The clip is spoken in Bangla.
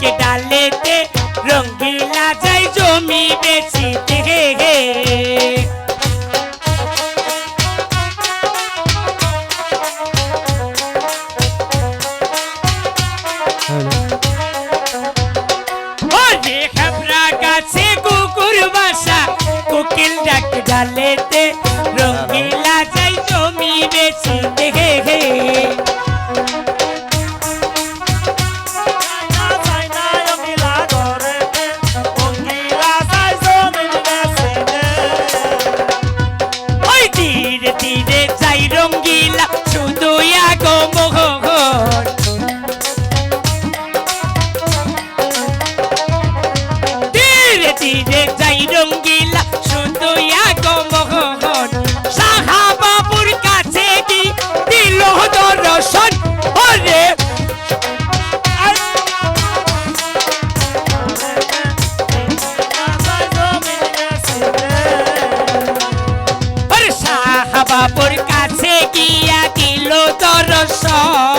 গাছেতে ডালেতে রং বিলা যাই জমি বেচিতে হে। গাছে কুকুর বাসা, কোকিল ডাক ডালেতে রঙিলা যাই জমি উঠে যাই রঙ্গিলা শুনতুয়া গো মোহন। সাহা বাবুর কাছে কি দিল দর্শন? ওরে! বাবুর কাছে গিয়া দিল দর্শন?